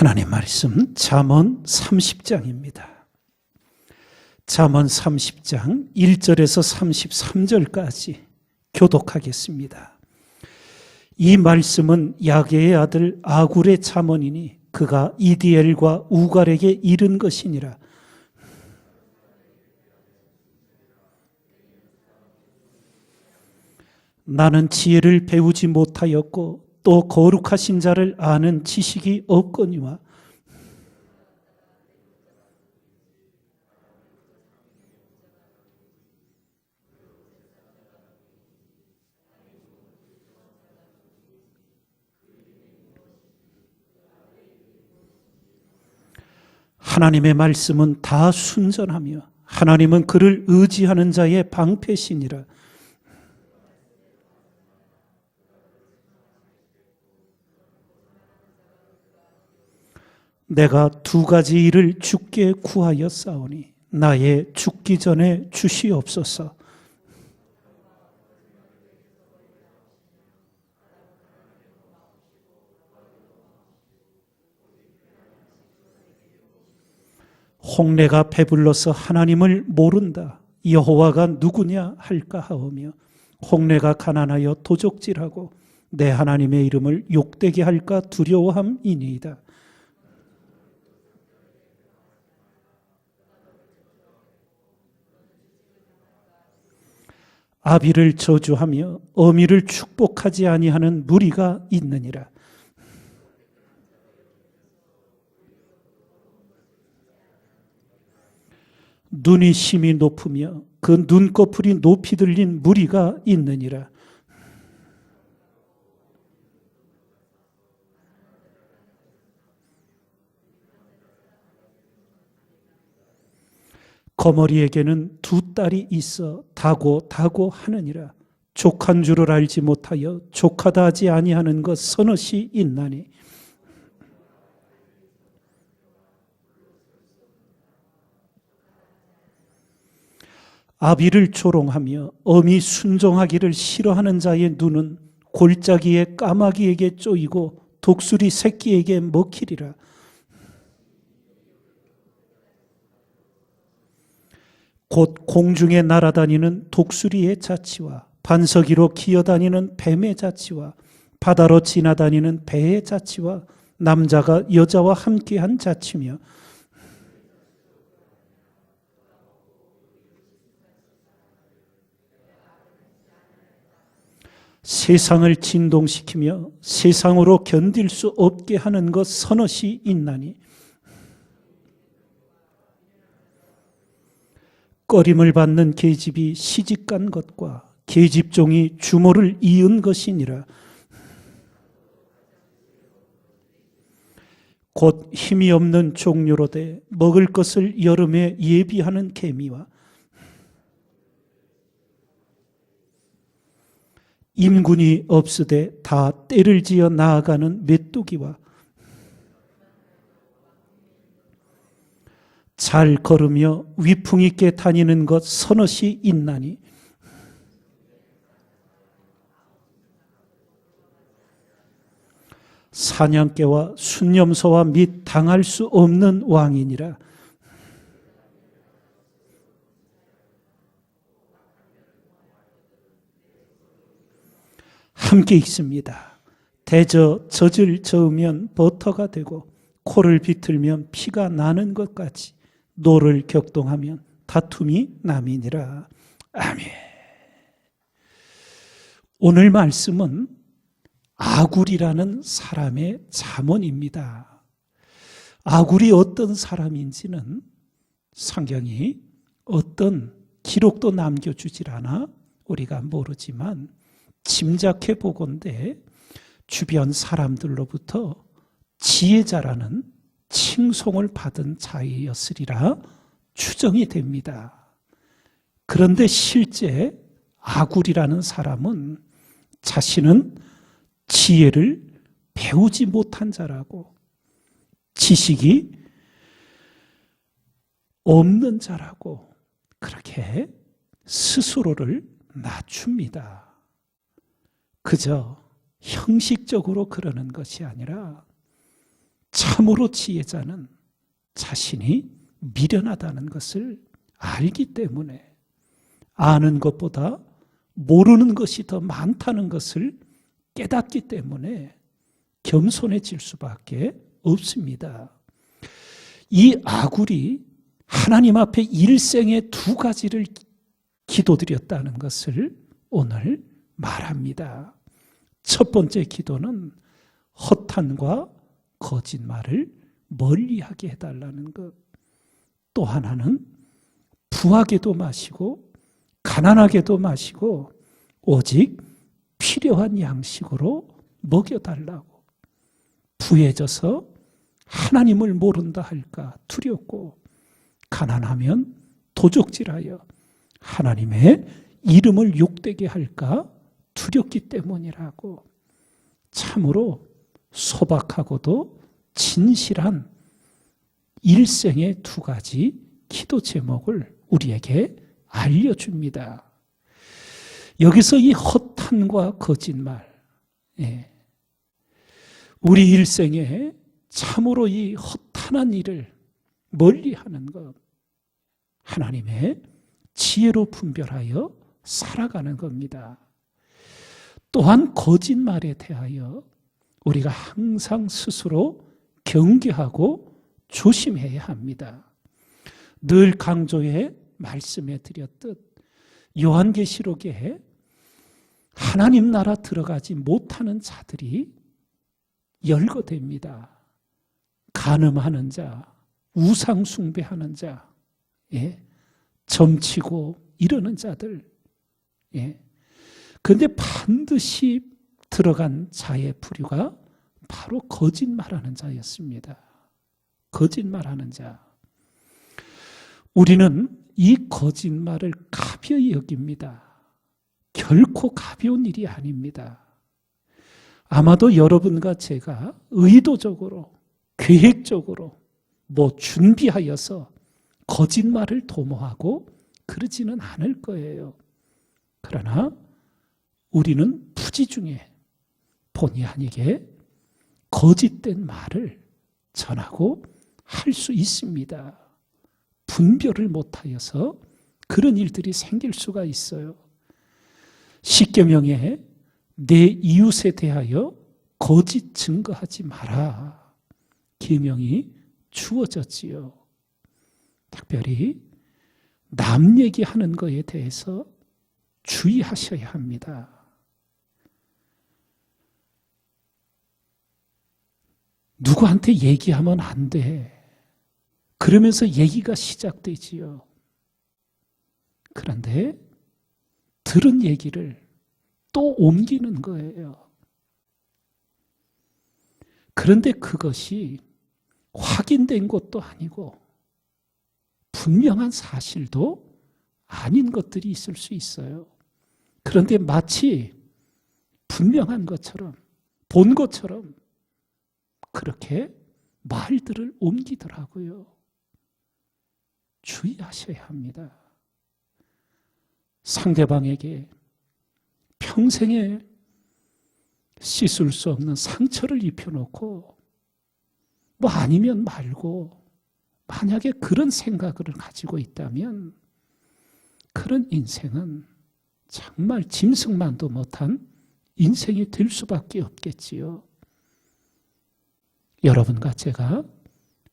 하나님 말씀 잠언 30장입니다. 잠언 30장 1절에서 33절까지 교독하겠습니다. 이 말씀은 야게의 아들 아굴의 잠언이니 그가 이디엘과 우갈에게 이른 것이니라. 나는 지혜를 배우지 못하였고 또 거룩하신 자를 아는 지식이 없거니와 하나님의 말씀은 다 순전하며 하나님은 그를 의지하는 자의 방패시니라. 내가 두 가지 일을 주께 구하여 싸우니 나의 죽기 전에 주시옵소서. 홍내가 배불러서 하나님을 모른다. 여호와가 누구냐 할까 하오며 홍내가 가난하여 도적질하고 내 하나님의 이름을 욕되게 할까 두려워함이니이다. 아비를 저주하며 어미를 축복하지 아니하는 무리가 있느니라. 눈이 심히 높으며 그 눈꺼풀이 높이 들린 무리가 있느니라. 거머리에게는 두 딸이 있어 다고 다고 하느니라. 족한 줄을 알지 못하여 족하다 하지 아니하는 것 서너시 있나니. 아비를 조롱하며 어미 순종하기를 싫어하는 자의 눈은 골짜기의 까마귀에게 쪼이고 독수리 새끼에게 먹히리라. 곧 공중에 날아다니는 독수리의 자치와 반석 위로 기어다니는 뱀의 자치와 바다로 지나다니는 배의 자치와 남자가 여자와 함께한 자치며 세상을 진동시키며 세상으로 견딜 수 없게 하는 것 서너시 있나니 꺼림을 받는 계집이 시집간 것과 계집종이 주모를 이은 것이니라. 곧 힘이 없는 종류로 돼 먹을 것을 여름에 예비하는 개미와 임군이 없으되 다 때를 지어 나아가는 메뚜기와 잘 걸으며 위풍 있게 다니는 것 서너시 있나니? 사냥개와 순념소와 및 당할 수 없는 왕이니라. 함께 있습니다. 대저 젖을 저으면 버터가 되고 코를 비틀면 피가 나는 것까지 노를 격동하면 다툼이 남이니라. 아멘. 오늘 말씀은 아굴이라는 사람의 잠언입니다. 아굴이 어떤 사람인지는 성경이 어떤 기록도 남겨주질 않아 우리가 모르지만 짐작해 보건대 주변 사람들로부터 지혜자라는 칭송을 받은 자이었으리라 추정이 됩니다. 그런데 실제 아굴이라는 사람은 자신은 지혜를 배우지 못한 자라고 지식이 없는 자라고 그렇게 스스로를 낮춥니다. 그저 형식적으로 그러는 것이 아니라 참으로 지혜자는 자신이 미련하다는 것을 알기 때문에 아는 것보다 모르는 것이 더 많다는 것을 깨닫기 때문에 겸손해질 수밖에 없습니다. 이 아굴이 하나님 앞에 일생에 두 가지를 기도드렸다는 것을 오늘 말합니다. 첫 번째 기도는 허탄과 거짓말을 멀리하게 해달라는 것. 또 하나는 부하게도 마시고 가난하게도 마시고 오직 필요한 양식으로 먹여달라고. 부해져서 하나님을 모른다 할까 두렵고 가난하면 도적질하여 하나님의 이름을 욕되게 할까 두렵기 때문이라고 참으로 소박하고도 진실한 일생의 두 가지 기도 제목을 우리에게 알려줍니다. 여기서 이 허탄과 거짓말, 예. 우리 일생에 참으로 이 허탄한 일을 멀리 하는 것, 하나님의 지혜로 분별하여 살아가는 겁니다. 또한 거짓말에 대하여 우리가 항상 스스로 경계하고 조심해야 합니다. 늘 강조해 말씀해 드렸듯 요한계시록에 하나님 나라 들어가지 못하는 자들이 열거됩니다. 간음하는 자, 우상 숭배하는 자, 예, 점치고 이러는 자들, 예. 근데 반드시 들어간 자의 부류가 바로 거짓말하는 자였습니다. 거짓말하는 자. 우리는 이 거짓말을 가벼이 여깁니다. 결코 가벼운 일이 아닙니다. 아마도 여러분과 제가 의도적으로, 계획적으로, 뭐 준비하여서 거짓말을 도모하고 그러지는 않을 거예요. 그러나 우리는 부지 중에 본의 아니게 거짓된 말을 전하고 할 수 있습니다. 분별을 못하여서 그런 일들이 생길 수가 있어요. 십계명에 내 이웃에 대하여 거짓 증거하지 마라. 계명이 주어졌지요. 특별히 남 얘기하는 것에 대해서 주의하셔야 합니다. 누구한테 얘기하면 안 돼. 그러면서 얘기가 시작되지요. 그런데 들은 얘기를 또 옮기는 거예요. 그런데 그것이 확인된 것도 아니고 분명한 사실도 아닌 것들이 있을 수 있어요. 그런데 마치 분명한 것처럼 본 것처럼 그렇게 말들을 옮기더라고요. 주의하셔야 합니다. 상대방에게 평생에 씻을 수 없는 상처를 입혀놓고 뭐 아니면 말고 만약에 그런 생각을 가지고 있다면 그런 인생은 정말 짐승만도 못한 인생이 될 수밖에 없겠지요. 여러분과 제가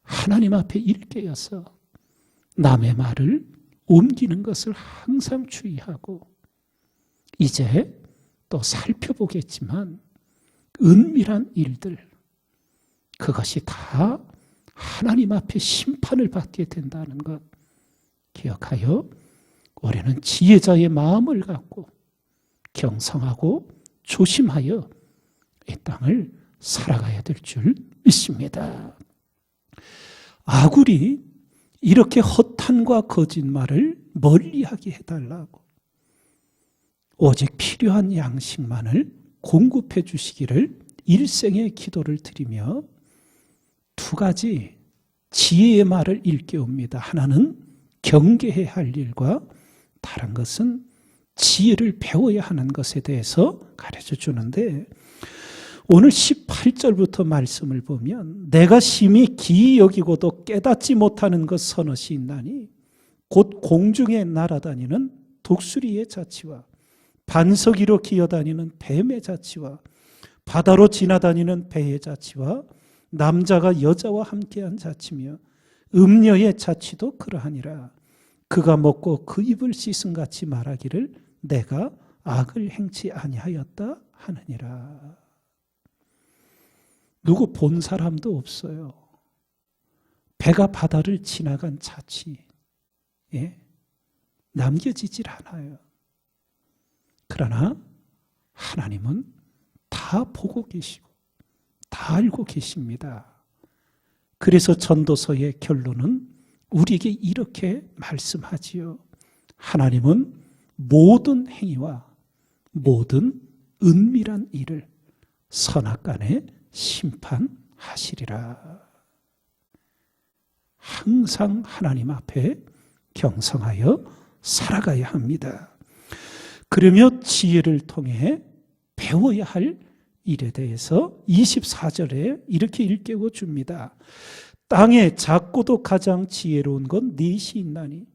하나님 앞에 일깨어서 남의 말을 옮기는 것을 항상 주의하고 이제 또 살펴보겠지만 은밀한 일들 그것이 다 하나님 앞에 심판을 받게 된다는 것 기억하여 올해는 지혜자의 마음을 갖고 경성하고 조심하여 이 땅을 살아가야 될 줄 믿습니다. 아굴이 이렇게 허탄과 거짓말을 멀리하게 해달라고 오직 필요한 양식만을 공급해 주시기를 일생의 기도를 드리며 두 가지 지혜의 말을 일깨웁니다. 하나는 경계해야 할 일과 다른 것은 지혜를 배워야 하는 것에 대해서 가르쳐 주는데 오늘 18절부터 말씀을 보면 내가 심히 기이 여기고도 깨닫지 못하는 것 서너시 있나니 곧 공중에 날아다니는 독수리의 자치와 반석 위로 기어다니는 뱀의 자치와 바다로 지나다니는 배의 자치와 남자가 여자와 함께한 자치며 음녀의 자치도 그러하니라. 그가 먹고 그 입을 씻은 같이 말하기를 내가 악을 행치 아니하였다 하느니라 누구 본 사람도 없어요. 배가 바다를 지나간 자치, 예, 남겨지질 않아요. 그러나 하나님은 다 보고 계시고, 다 알고 계십니다. 그래서 전도서의 결론은 우리에게 이렇게 말씀하지요. 하나님은 모든 행위와 모든 은밀한 일을 선악간에 심판하시리라. 항상 하나님 앞에 경성하여 살아가야 합니다. 그러며 지혜를 통해 배워야 할 일에 대해서 24절에 이렇게 일깨워 줍니다. 땅에 작고도 가장 지혜로운 건 넷이 있나니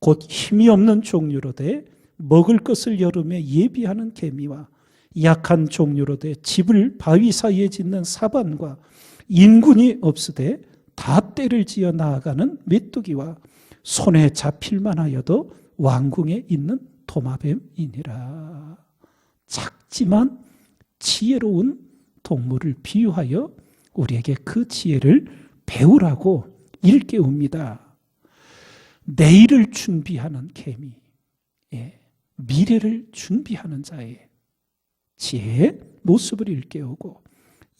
곧 힘이 없는 종류로 돼 먹을 것을 여름에 예비하는 개미와 약한 종류로 돼 집을 바위 사이에 짓는 사반과 인군이 없으되 다 때를 지어 나아가는 메뚜기와 손에 잡힐만 하여도 왕궁에 있는 도마뱀이니라. 작지만 지혜로운 동물을 비유하여 우리에게 그 지혜를 배우라고 일깨웁니다. 내일을 준비하는 개미, 예, 미래를 준비하는 자의 지혜의 모습을 일깨우고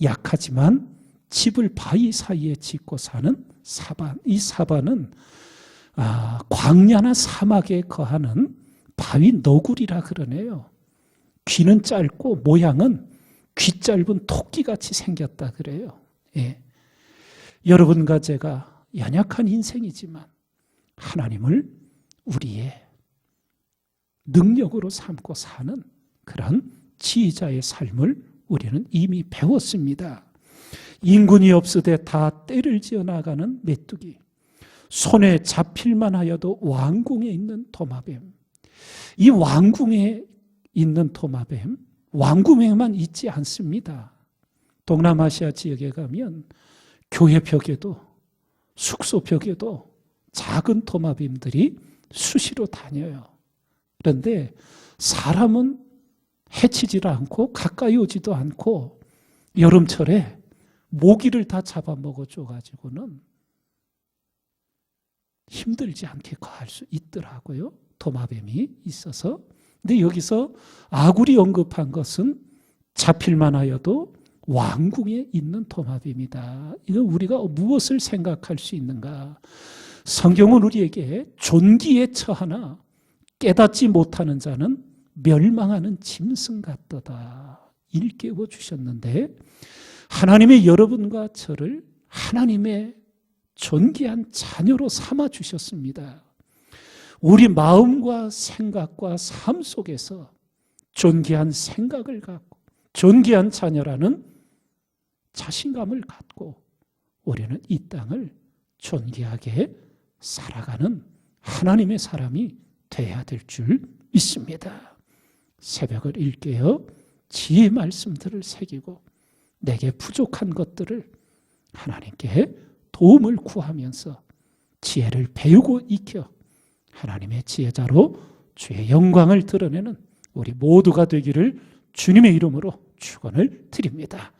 약하지만 집을 바위 사이에 짓고 사는 사반. 이 사반은 아, 광야나 사막에 거하는 바위 너구리라 그러네요. 귀는 짧고 모양은 귀 짧은 토끼같이 생겼다 그래요. 예. 여러분과 제가 연약한 인생이지만 하나님을 우리의 능력으로 삼고 사는 그런 지휘자의 삶을 우리는 이미 배웠습니다. 인군이 없으되 다 때를 지어 나가는 메뚜기. 손에 잡힐만 하여도 왕궁에 있는 도마뱀. 이 왕궁에 있는 도마뱀, 왕궁에만 있지 않습니다. 동남아시아 지역에 가면 교회 벽에도 숙소 벽에도 작은 도마뱀들이 수시로 다녀요. 그런데 사람은 해치질 않고 가까이 오지도 않고 여름철에 모기를 다 잡아먹어 줘가지고는 힘들지 않게 거할 수 있더라고요. 도마뱀이 있어서. 근데 여기서 아구리 언급한 것은 잡힐만 하여도 왕궁에 있는 도마뱀이다. 이거 우리가 무엇을 생각할 수 있는가? 성경은 우리에게 존귀에 처하나 깨닫지 못하는 자는 멸망하는 짐승 같도다. 일깨워 주셨는데 하나님의 여러분과 저를 하나님의 존귀한 자녀로 삼아 주셨습니다. 우리 마음과 생각과 삶 속에서 존귀한 생각을 갖고 존귀한 자녀라는 자신감을 갖고 우리는 이 땅을 존귀하게 살아가는 하나님의 사람이 돼야 될 줄 믿습니다. 새벽을 일깨어 지혜 말씀들을 새기고 내게 부족한 것들을 하나님께 도움을 구하면서 지혜를 배우고 익혀 하나님의 지혜자로 주의 영광을 드러내는 우리 모두가 되기를 주님의 이름으로 축원을 드립니다.